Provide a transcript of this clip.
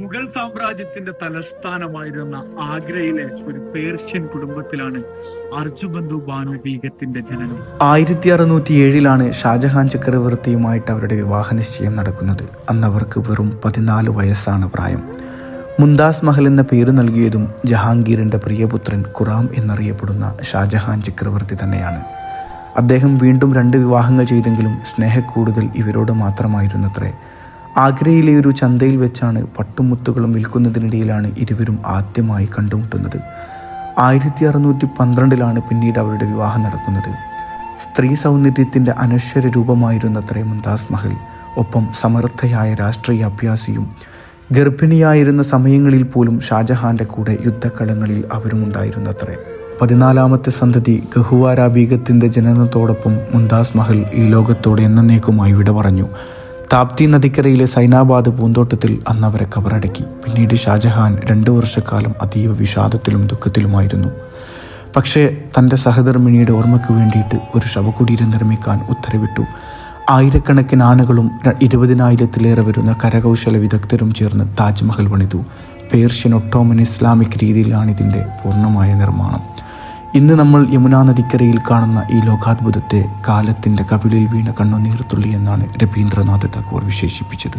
മുഗൾ സാമ്രാജ്യത്തിന്റെ തലസ്ഥാനമായിരുന്ന ആഗ്രയിലെ ഒരു പേർഷ്യൻ കുടുംബത്തിലാണ് അർജുബന്ധു ബാനു ബീഗത്തിന്റെ ജനനം. ആയിരത്തി അറുന്നൂറ്റി ഏഴിലാണ് ഷാജഹാൻ ചക്രവർത്തിയുമായിട്ട് അവരുടെ വിവാഹ നിശ്ചയം നടക്കുന്നത്. അന്ന് അവർക്ക് വെറും പതിനാല് വയസ്സാണ് പ്രായം. മുന്താസ് മഹൽ എന്ന പേര് നൽകിയതും ജഹാംഗീറിന്റെ പ്രിയപുത്രൻ ഖുറാം എന്നറിയപ്പെടുന്ന ഷാജഹാൻ ചക്രവർത്തി തന്നെയാണ്. അദ്ദേഹം വീണ്ടും രണ്ട് വിവാഹങ്ങൾ ചെയ്തെങ്കിലും സ്നേഹക്കൂടുതൽ ഇവരോട് മാത്രമായിരുന്നത്രേ. ആഗ്രയിലെ ഒരു ചന്തയിൽ വെച്ചാണ് പട്ടുമുത്തുകളും വിൽക്കുന്നതിനിടയിലാണ് ഇരുവരും ആദ്യമായി കണ്ടുമുട്ടുന്നത്. ആയിരത്തി അറുന്നൂറ്റി പന്ത്രണ്ടിലാണ് പിന്നീട് അവരുടെ വിവാഹം നടക്കുന്നത്. സ്ത്രീ സൗന്ദര്യത്തിന്റെ അനശ്വര രൂപമായിരുന്നത്രേ മുംതാസ് മഹൽ ഒപ്പം സമർത്ഥയായ രാഷ്ട്രീയ അഭ്യാസിയും ഗർഭിണിയായിരുന്ന സമയങ്ങളിൽ പോലും ഷാജഹാന്റെ കൂടെ യുദ്ധക്കളങ്ങളിൽ അവരും ഉണ്ടായിരുന്നത്രേ പതിനാലാമത്തെ സന്തതി ഗഹുവാര ബീഗത്തിന്റെ ജനനത്തോടൊപ്പം മുംതാസ് മഹൽ ഈ ലോകത്തോട് എന്നേക്കുമായി വിട പറഞ്ഞു. താപ്തി നദിക്കരയിലെ സൈനാബാദ് പൂന്തോട്ടത്തിൽ അന്ന് അവരെ കബറടക്കി. പിന്നീട് ഷാജഹാൻ രണ്ടു വർഷക്കാലം അതീവ വിഷാദത്തിലും ദുഃഖത്തിലുമായിരുന്നു. പക്ഷേ തന്റെ സഹധർമ്മിണിയുടെ ഓർമ്മയ്ക്ക് വേണ്ടിയിട്ട് ഒരു ശവകുടീരം നിർമ്മിക്കാൻ ഉത്തരവിട്ടു. ആയിരക്കണക്കിന് ആനകളും ഇരുപതിനായിരത്തിലേറെ വരുന്ന കരകൗശല വിദഗ്ധരും ചേർന്ന് താജ്മഹൽ പണിതു. പേർഷ്യൻ ഒട്ടോമൻ ഇസ്ലാമിക് രീതിയിലാണ് ഇതിന്റെ പൂർണമായ നിർമ്മാണം. ഇന്ന് നമ്മൾ യമുനാ നദിക്കരയിൽ കാണുന്ന ഈ ലോകാത്ഭുതത്തെ കാലത്തിന്റെ കവിളിൽ വീണ കണ്ണുനീർത്തുള്ളി എന്നാണ് രവീന്ദ്രനാഥ് ടാഗോർ വിശേഷിപ്പിച്ചത്.